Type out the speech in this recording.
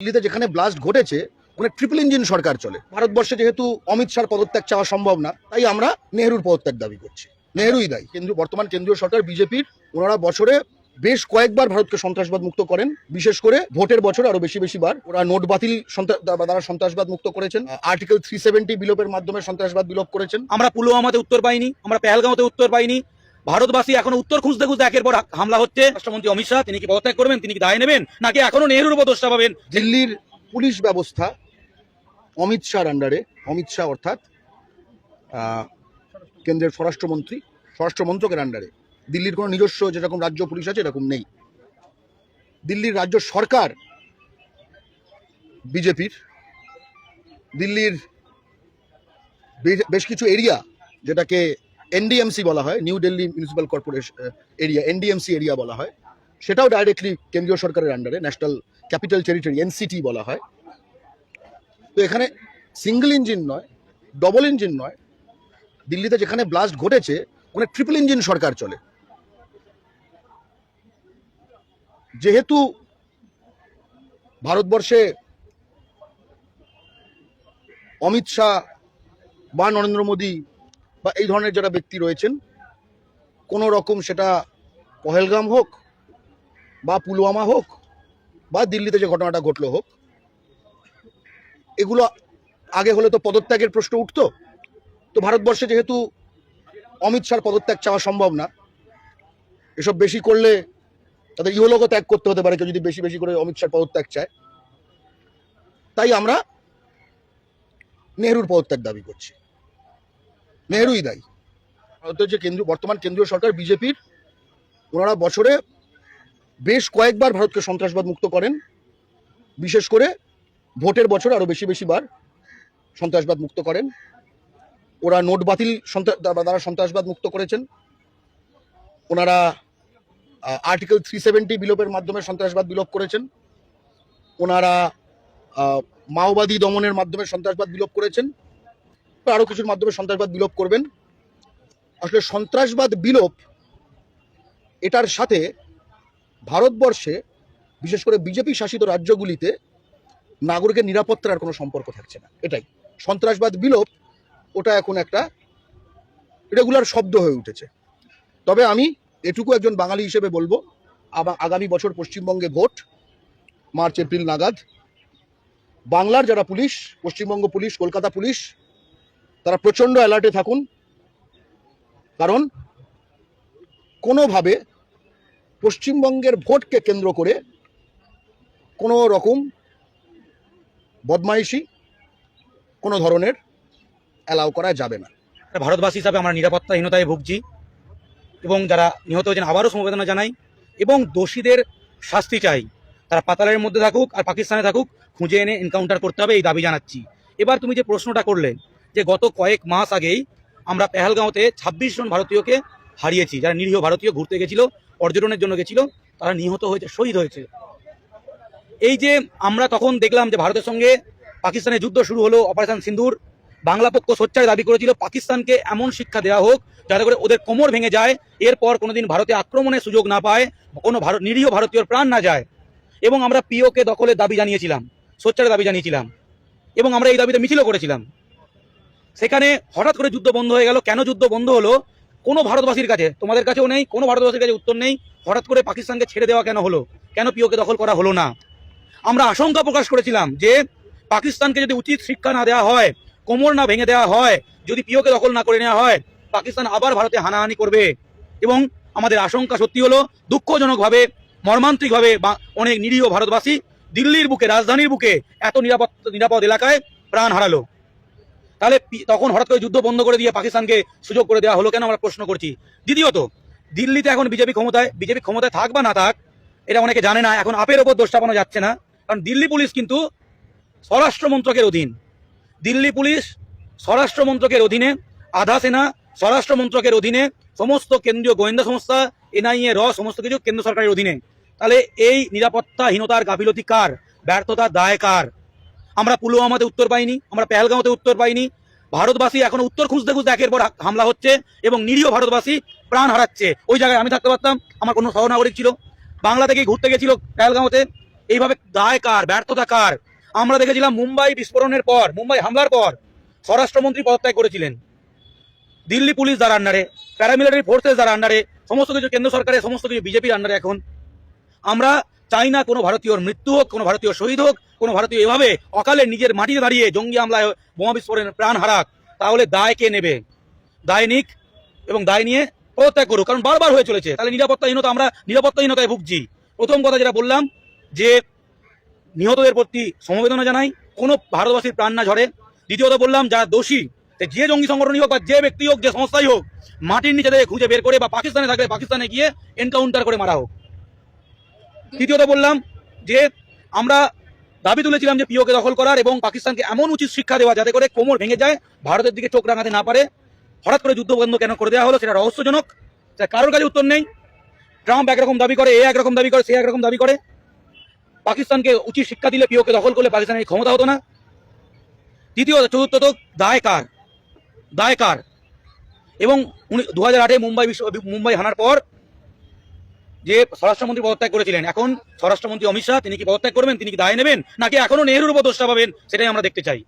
দিল্লিতে যেখানে ব্লাস্ট ঘটেছে, ওখানে ট্রিপল ইঞ্জিন সরকার চলে। ভারতবর্ষে যেহেতু অমিত শাহর পদত্যাগ চাওয়া সম্ভব না, তাই আমরা নেহরুর পদত্যাগ দাবি করছি। নেহরুই দায়ী। কেন্দ্র বর্তমান কেন্দ্রীয় সরকার, বিজেপির, ওনারা বছরে বেশ কয়েকবার ভারতকে সন্ত্রাসবাদ মুক্ত করেন। বিশেষ করে ভোটের বছর আরও বেশি বেশি বার। ওরা নোট বাতিল দ্বারা সন্ত্রাসবাদ মুক্ত করেছেন। আর্টিকেল থ্রি সেভেন্টি বিলোপের মাধ্যমে সন্ত্রাসবাদ বিলোপ করেছেন। আমরা পুলওয়ামাতে উত্তর পাইনি, আমরা পেহেলগাঁওতে উত্তর পাইনি। ভারতবাসী এখনও উত্তর খুঁজতে খুঁজতে একের পর হামলা হচ্ছে। রাষ্ট্রমন্ত্রী অমিত শাহ, তিনি কি পদত্যাগ করবেন, তিনি কি দায় নেবেন, নাকি এখনও নেহরুর উপর দোষটা পাবেন? দিল্লির পুলিশ ব্যবস্থা অমিত শাহর আন্ডারে অমিত শাহ অর্থাৎ কেন্দ্রের স্বরাষ্ট্রমন্ত্রী স্বরাষ্ট্র মন্ত্রকের আন্ডারে দিল্লির কোনো নিজস্ব যেরকম রাজ্য পুলিশ আছে, এরকম নেই। দিল্লির রাজ্য সরকার বিজেপির, দিল্লির বেশ কিছু এরিয়া যেটাকে এনডিএমসি বলা হয় New Delhi municipal corporation area NDMC area বলা হয়। সেটাও ডাইরেক্টলি কেন্দ্রীয় সরকারের আন্ডারে ন্যাশনাল ক্যাপিটাল টেরিটরি এনসিটি বলা হয়। তো এখানে সিঙ্গেল ইঞ্জিন নয় ডবল ইঞ্জিন নয়। দিল্লিতে যেখানে ব্লাস্ট ঘটেছে, ওখানে ট্রিপল ইঞ্জিন সরকার চলে। যেহেতু ভারতবর্ষে অমিত শাহ বা নরেন্দ্র মোদী বা এই ধরনের যারা ব্যক্তি রয়েছেন, কোনো রকম সেটা পহেলগাম হোক বা পুলওয়ামা হোক বা দিল্লিতে যে ঘটনাটা ঘটলো হোক, এগুলো আগে হলে তো পদত্যাগের প্রশ্ন উঠতো। তো ভারতবর্ষে যেহেতু অমিত শাহর পদত্যাগ চাওয়া সম্ভব না, এসব বেশি করলে তাদের ইহলোকও ত্যাগ করতে হতে পারে, কেউ যদি বেশি বেশি করে অমিত শাহর পদত্যাগ চায়। তাই আমরা নেহরুর পদত্যাগ দাবি করছি। নেহরুই দায়ী। ভারতের যে কেন্দ্র বর্তমান কেন্দ্রীয় সরকার, বিজেপির, ওনারা বছরে বেশ কয়েকবার ভারতকে সন্ত্রাসবাদ মুক্ত করেন। বিশেষ করে ভোটের বছর আরও বেশি বেশি বার সন্ত্রাসবাদ মুক্ত করেন। ওরা নোট বাতিল দ্বারা সন্ত্রাসবাদ মুক্ত করেছেন। ওনারা আর্টিকেল থ্রি সেভেন্টি বিলোপের মাধ্যমে সন্ত্রাসবাদ বিলোপ করেছেন। ওনারা মাওবাদী দমনের মাধ্যমে সন্ত্রাসবাদ বিলোপ করেছেন। আরও কিছুর মাধ্যমে সন্ত্রাসবাদ বিলোপ করবেন। আসলে সন্ত্রাসবাদ বিলোপ, এটার সাথে ভারতবর্ষে, বিশেষ করে বিজেপি শাসিত রাজ্যগুলিতে নাগরিকের নিরাপত্তার আর কোনো সম্পর্ক থাকছে না। এটাই। সন্ত্রাসবাদ বিলোপ, ওটা এখন একটা রেগুলার শব্দ হয়ে উঠেছে। তবে আমি এটুকু একজন বাঙালি হিসেবে বলব আগামী বছর পশ্চিমবঙ্গে ভোট, মার্চ, এপ্রিল নাগাদ। বাংলার যারা police, Paschimbanga police, Kolkata police তারা প্রচণ্ড অ্যালার্টে থাকুন। কারণ কোনোভাবে পশ্চিমবঙ্গের ভোটকে কেন্দ্র করে কোনো রকম বদমাইশি কোনো ধরনের অ্যালাউ করা যাবে না। ভারতবাসী হিসাবে আমরা নিরাপত্তাহীনতায় ভুগছি এবং যারা নিহত হয়েছেন আবারও সমবেদনা জানাই এবং দোষীদের শাস্তি চাই। তারা পাতালের মধ্যে থাকুক আর পাকিস্তানে থাকুক, খুঁজে এনে এনকাউন্টার করতে হবে, এই দাবি জানাচ্ছি। এবার তুমি যে প্রশ্নটা করলে যে গত কয়েক মাস আগেই আমরা পেহালগাঁওতে ছাব্বিশ জন ভারতীয়কে হারিয়েছি, যারা নিরীহ ভারতীয় ঘুরতে গেছিল, পর্যটনের জন্য গেছিল, তারা নিহত হয়েছে, শহীদ হয়েছে। এই যে আমরা তখন দেখলাম যে ভারতের সঙ্গে পাকিস্তানের যুদ্ধ শুরু হলো, অপারেশন সিন্দুর, বাংলা পক্ষ সোচ্চার দাবি করেছিল, পাকিস্তানকে এমন শিক্ষা দেওয়া হোক যাতে করে ওদের কোমর ভেঙে যায়, এরপর কোনোদিন ভারতে আক্রমণের সুযোগ না পায়, কোনো ভারত নিরীহ ভারতীয় প্রাণ না যায়। এবং আমরা পিওকে দখলের দাবি জানিয়েছিলাম সোচ্চারের দাবি জানিয়েছিলাম। এবং আমরা এই দাবিতে মিছিলও করেছিলাম। সেখানে হঠাৎ করে যুদ্ধ বন্ধ হয়ে গেল। কেন যুদ্ধ বন্ধ হলো? কোনো ভারতবাসীর কাছে, তোমাদের কাছেও নেই, কোনো ভারতবাসীর কাছে উত্তর নেই। হঠাৎ করে পাকিস্তানকে ছেড়ে দেওয়া কেন হলো? কেন পিওকে দখল করা হলো না? আমরা আশঙ্কা প্রকাশ করেছিলাম যে পাকিস্তানকে যদি উচিত শিক্ষা না দেওয়া হয়, কোমর না ভেঙে দেওয়া হয়, যদি পিওকে দখল না করে নেওয়া হয়, পাকিস্তান আবার ভারতে হানাহানি করবে। এবং আমাদের আশঙ্কা সত্যি হলো, দুঃখজনকভাবে, মর্মান্তিকভাবে বা অনেক নিরীহ ভারতবাসী দিল্লির বুকে, রাজধানীর বুকে এত নিরাপদ নিরাপদ এলাকায় প্রাণ হারালো। তাহলে তখন হঠাৎ করে যুদ্ধ বন্ধ করে দিয়ে পাকিস্তানকে সুযোগ করে দেওয়া হলো কেন আমরা প্রশ্ন করছি। দ্বিতীয়ত, দিল্লিতে এখন বিজেপি ক্ষমতায় বিজেপি ক্ষমতায় থাক বা না থাক, এটা অনেকে জানে না, এখন আপের ওপর দোষ চাপানো যাচ্ছে না। কারণ দিল্লি পুলিশ কিন্তু স্বরাষ্ট্র মন্ত্রকের অধীন। দিল্লি পুলিশ স্বরাষ্ট্র মন্ত্রকের অধীনে, আধা সেনা স্বরাষ্ট্র মন্ত্রকের অধীনে, সমস্ত কেন্দ্রীয় গোয়েন্দা সংস্থা, এনআইএ, র, সমস্ত কিছু কেন্দ্র সরকারের অধীনে। তাহলে এই নিরাপত্তাহীনতার গাফিলতি কার? ব্যর্থতা দায় কার? আমরা পুলওয়ামাতে উত্তর পাইনি, আমরা পেহেলগাঁওতে উত্তর পাইনি। ভারতবাসী এখনও উত্তর খুঁজতে খুঁজতে একের পর হামলা হচ্ছে এবং নিরীহ ভারতবাসী প্রাণ হারাচ্ছে। ওই জায়গায় আমি থাকতে পারতাম, আমার কোনো সহনাগরিক ছিল। বাংলা থেকে ঘুরতে গেছিল পেহেলগাঁওতে। এইভাবে দায় কার, ব্যর্থতা কার? আমরা দেখেছিলাম মুম্বাই বিস্ফোরণের পর, মুম্বাই হামলার পর স্বরাষ্ট্রমন্ত্রী পদত্যাগ করেছিলেন। দিল্লি পুলিশ যার আন্ডারে, প্যারামিলিটারি ফোর্সেস যার আন্ডারে, সমস্ত কিছু কেন্দ্র সরকারের, সমস্ত কিছু বিজেপির আন্ডারে এখন। আমরা চাই না কোনো ভারতীয়র মৃত্যু হোক, কোনো ভারতীয় শহীদ হোক, কোনো ভারতীয় এভাবে অকালে নিজের মাটিতে দাঁড়িয়ে জঙ্গি হামলায় বোমা বিস্ফোরণে প্রাণ হারাক, তাহলে দায় কে নেবে? দায় নিক এবং দায় নিয়ে পদত্যাগ করুক, কারণ বারবার হয়ে চলেছে। তাহলে নিরাপত্তাহীনতা আমরা নিরাপত্তাহীনতায় ভুগছি। প্রথম কথা যেটা বললাম, যে নিহতদের প্রতি সমবেদনা জানাই, কোনো ভারতবাসীর প্রাণ না ঝরে। দ্বিতীয়ত বললাম, যারা দোষী যে জঙ্গি সংগঠনই হোক বা যে ব্যক্তি হোক, যে সংস্থাই হোক, মাটির নিচে থেকে খুঁজে বের করে বা পাকিস্তানে থাকলে পাকিস্তানে গিয়ে এনকাউন্টার করে মারা হোক। তৃতীয়ত বললাম যে আমরা দাবি তুলেছিলাম যে পিওকে দখল করার এবং পাকিস্তানকে এমন উচিত শিক্ষা দেওয়া যাতে করে কোমর ভেঙে যায়, ভারতের দিকে চোখ রাঙাতে না পারে। হঠাৎ করে যুদ্ধ বন্ধ কেন করে দেওয়া হলো সেটা রহস্যজনক। কারোর কাছে উত্তর নেই। ট্রাম্প একরকম দাবি করে, এ একরকম দাবি করে, সে একরকম দাবি করে। পাকিস্তানকে উচিত শিক্ষা দিলে পিওকে দখল করলে পাকিস্তানের ক্ষমতা হতো না। তৃতীয় চতুর্থত, দায় কার? দায় কার? এবং উনি দু হাজার আটে মুম্বাই বিশ্ব মুম্বাই হানার পর যে স্বরাষ্ট্রমন্ত্রী পদত্যাগ করেছিলেন। এখন স্বরাষ্ট্রমন্ত্রী অমিত শাহ, তিনি কি পদত্যাগ করবেন? তিনি কি দায় নেবেন? নাকি এখনও নেহরুর উপর দোষটা পাবেন? সেটাই আমরা দেখতে চাই।